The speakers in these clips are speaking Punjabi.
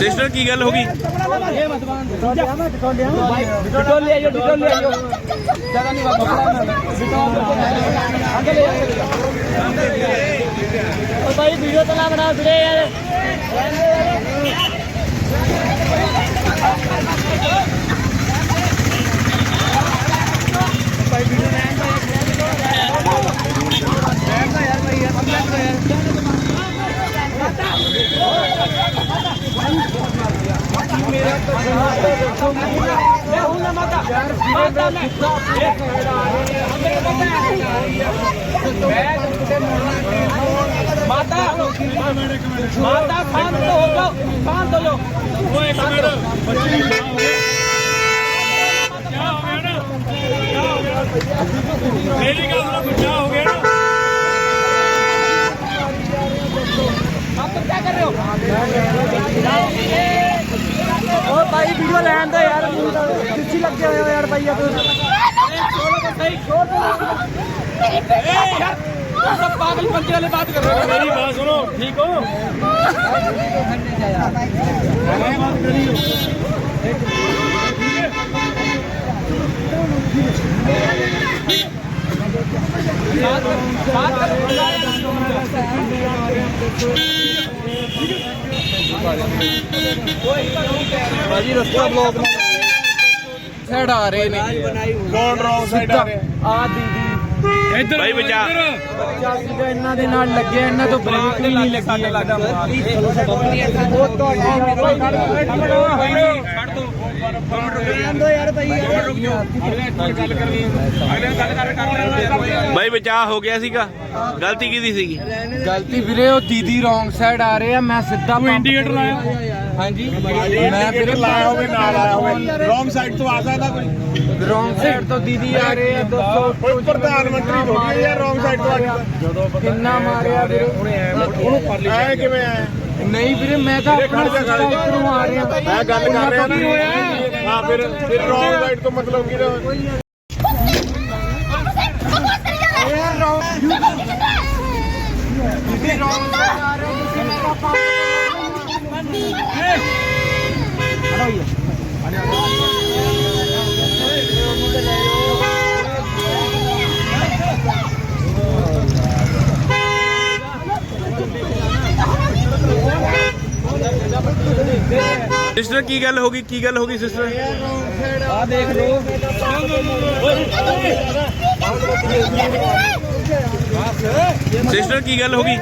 रजिस्टर की गल होगी बना हाँ। ਮਾਤਾ ਮਾਤਾ ਖਾਨ ਤੋਂ ਹੋ ਜਾਓ ਖਾਨ ਤੋਂ ਲੋ ਉਹ ਇੱਕ ਮਿੰਟ ਬੱਚੀ ਮੇਰੀ ਗੱਲ ਨਾ ਬੱਚਾ ਵੀਡੀਓ ਲੈਣ ਦਾ ਯਾਰ ਕਿੱਥੇ ਲੱਗੇ ਹੋਏ ਹੋ ਯਾਰ ਭਈਆ ਤੂੰ ਸਹੀ ਛੋੜ ਦੇ ਯਾਰ सब पागल पंचे वाले बात कर रहे हो मेरी बात सुनो ठीक हो बात कर बात कर ਭਾਜੀ ਰਸਤਾ ਬਲੌਕ ਨਾ ਸਾਈਡ ਆ ਰਹੇ ਨੇ ਕੌਣ ਰੌਂਗ ਸਾਈਡ ਆ ਰਿਹਾ ਆ ਦੀਦੀ ਇੱਧਰ ਭਾਈ ਬਚਾ ਬੱਚਾ ਸੀਗਾ ਇਹਨਾਂ ਦੇ ਨਾਲ ਲੱਗਿਆ ਇਹਨਾਂ ਤੋਂ ਬ੍ਰੇਕ ਨਹੀਂ ਲੱਗੀ ਲੱਗਦਾ ਉਹ ਤੁਹਾਡੀ ਬਾਈ ਬਚਾ ਹੋ ਗਿਆ ਸੀਗਾ ਗਲਤੀ ਕੀਤੀ ਸੀਗੀ ਗਲਤੀ ਵੀਰੇ ਉਹ ਦੀਦੀ ਰੋਂਗ ਸਾਈਡ ਆ ਰਹੇ ਆ ਮੈਂ ਸਿੱਧਾ ਪੰਪ ਇੰਡੀਕੇਟਰ ਲਾਇਆ ਹਾਂਜੀ ਮੈਂ ਵੀਰੇ ਲਾਇਆ ਹੋਵੇ ਨਾਲ ਆਇਆ ਹੋਵੇ ਰੋਂਗ ਸਾਈਡ ਤੋਂ ਆ ਸਕਦਾ ਕੋਈ ਰੋਂਗ ਸਾਈਡ ਤੋਂ ਦੀਦੀ ਆ ਰਹੇ ਆ 200 ਪ੍ਰਧਾਨ ਮੰਤਰੀ ਹੋ ਗਏ ਯਾਰ ਰੋਂਗ ਸਾਈਡ ਤੋਂ ਆ ਕਿੰਨਾ ਮਾਰਿਆ ਵੀਰੇ ਹੁਣ ਐ ਉਹਨੂੰ ਪਰਲੀ ਐ ਕਿਵੇਂ ਆਇਆ ਨਹੀਂ ਵੀਰੇ ਮੈਂ ਤਾਂ ਆਪਣਾ ਸਿੱਧਾ ਇੱਧਰੋਂ ਆ ਰਿਹਾ ਮੈਂ ਗੱਲ ਕਰ ਰਿਹਾ ਨਾ ਹਾਂ ਫਿਰ ਫਿਰ ਰੌਂਗ ਸਾਈਡ ਤੋਂ ਮਤਲਬ ਕੀ ਰਿਹਾ ਰੌਂਗ ਆ ਰਿਹਾ ਤੁਸੀਂ ਮੇਰਾ ਪਾਪਾ ਹਟੋ ਇਹ सिस्टर की गल होगी की गल होगी सिस्टर सिस्टर की गल होगी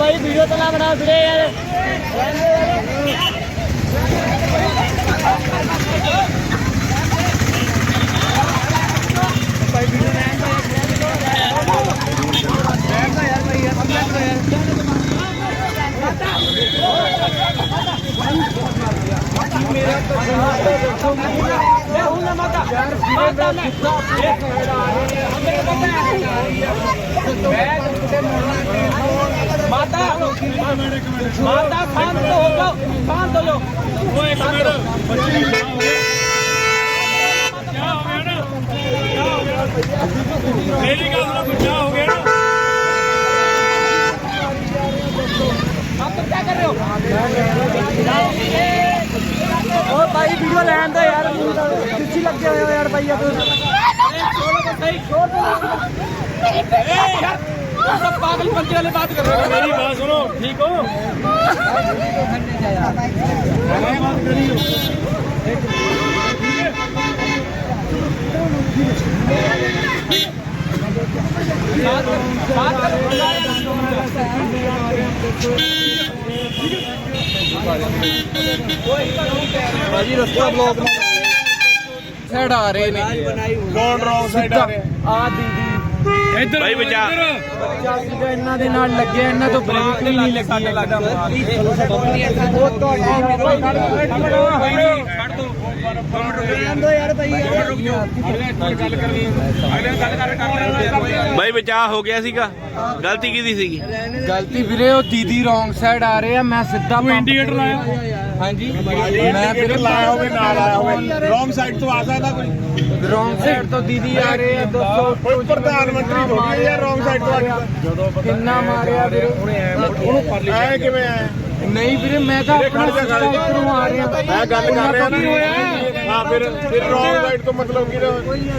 भाई वीडियो तो ना बना फिरे यार ਮਾਤਾ ਮਾਤਾ ਖਾਨ ਤੋਂ ਹੋ ਜਾਓ ਖਾਨ ਤੋਂ ਲੋ ਉਹ ਇੱਕ ਮਿੰਟ ਬੱਚੀ ਕੀ ਹੋ ਗਿਆ ਮੇਰੀ ਗੱਲ ਨਾਲ ਬਚਾਓ भी लग गया यार भैया तो सब पागल पंचे वाले बात कर रहे हो मेरी बात सुनो ठीक हो बाजी रस्ता ब्लॉक में ਸਾਈਡ ਆ ਰਹੇ ਨੇ ਕੌਣ ਰੌਂਗ ਸਾਈਡ ਆ ਰਹੇ ਆ ਦੀਦੀ ਇੱਧਰ ਬਾਈ ਬਚਾ ਬੱਚਾ ਇਹਨਾਂ ਦੇ ਨਾਲ ਲੱਗਿਆ ਇਹਨਾਂ ਤੋਂ ਬ੍ਰੇਕ ਨਹੀਂ ਲੱਗੀ ਲੱਗਦਾ ਉਹ ਤੁਹਾਡੀ ਬਾਈ ਬਚਾ ਹੋ ਗਿਆ ਸੀਗਾ ਗਲਤੀ ਕੀਤੀ ਸੀਗੀ ਗਲਤੀ ਵੀਰੇ ਉਹ ਦੀਦੀ ਰੋਂਗ ਸਾਈਡ ਆ ਰਹੇ ਆ ਮੈਂ ਸਿੱਧਾ ਪੰਪ ਇੰਡੀਕੇਟਰ ਲਾਇਆ ਹਾਂਜੀ ਮੈਂ ਵੀਰੇ ਲਾਇਆ ਹੋਵੇ ਨਾਲ ਆਇਆ ਹੋਵੇ ਰੋਂਗ ਸਾਈਡ ਤੋਂ ਆ ਸਕਦਾ ਕੋਈ ਰੋਂਗ ਸਾਈਡ ਤੋਂ ਦੀਦੀ ਆ ਰਹੇ ਆ ਦੋਸਤੋ ਪ੍ਰਧਾਨ ਮੰਤਰੀ ਹੋ ਗਏ ਯਾਰ ਰੋਂਗ ਸਾਈਡ ਤੋਂ ਆ ਜਦੋਂ ਕਿੰਨਾ ਮਾਰਿਆ ਵੀਰੇ ਹੁਣ ਐ ਉਹਨੂੰ ਲਿਆ ਐ ਕਿਵੇਂ ਆਇਆ ਨਹੀਂ ਵੀਰੇ ਮੈਂ ਤਾਂ ਆਪਣਾ ਇੱਧਰੋਂ ਆ ਰਿਹਾ ਮੈਂ ਗੱਲ ਕਰ ਰਿਹਾ ਨਾ ਹਾਂ ਫਿਰ ਫਿਰ ਰੌਂਗ ਸਾਈਡ ਤੋਂ ਮਤਲਬ ਕੀ